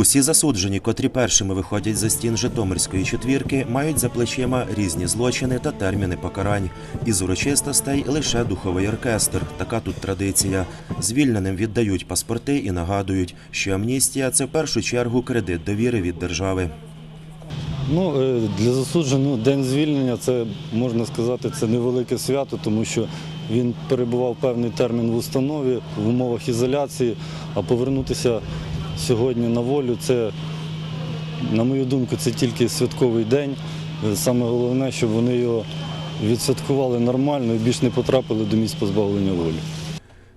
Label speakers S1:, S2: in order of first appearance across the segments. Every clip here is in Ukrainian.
S1: Усі засуджені, котрі першими виходять за стін Житомирської четвірки, мають за плечима різні злочини та терміни покарань. Із урочистостей лише духовий оркестр. Така тут традиція. Звільненим віддають паспорти і нагадують, що амністія це в першу чергу кредит довіри від держави.
S2: Ну, е, для засудженого день звільнення це можна сказати, це невелике свято, тому що він перебував певний термін в установі в умовах ізоляції, а повернутися сьогодні на волю це, на мою думку, це тільки святковий день. Саме головне, щоб вони його відсвяткували нормально і більш не потрапили до місць позбавлення волі.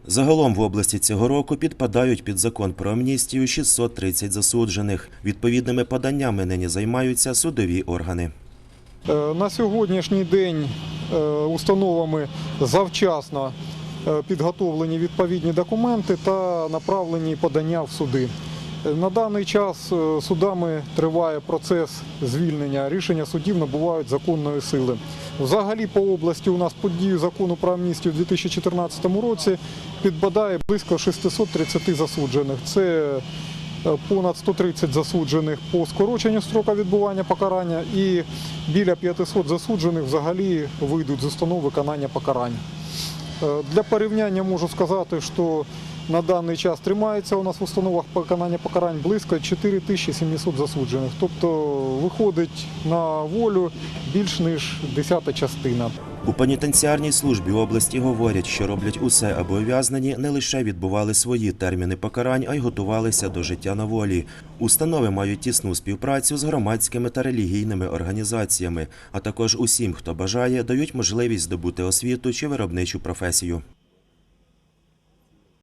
S1: Загалом в області цього року підпадають під закон про амністію 630 засуджених. Відповідними поданнями нині займаються судові органи.
S3: Е, На сьогоднішній день е, установами завчасно підготовлені відповідні документи та направлені подання в суди. Е, На даний час е, судами триває процес звільнення. Рішення судів набувають законної сили. Взагалі по області у нас під дію закону про амністію у 2014 році підпадає близько 630 засуджених. Це е, понад 130 засуджених по скороченню строка відбування покарання і біля 500 засуджених взагалі вийдуть з установ виконання покарань. Е, Для порівняння можу сказати, що на даний час тримається у нас в установах виконання покарань близько 4700 засуджених. Тобто виходить на волю більш ніж десята частина.
S1: У пенітенціарній службі області говорять, що роблять усе, аби ув'язнені не лише відбували свої терміни покарань, а й готувалися до життя на волі. Установи мають тісну співпрацю з громадськими та релігійними організаціями, а також усім, хто бажає, дають можливість здобути освіту чи виробничу професію.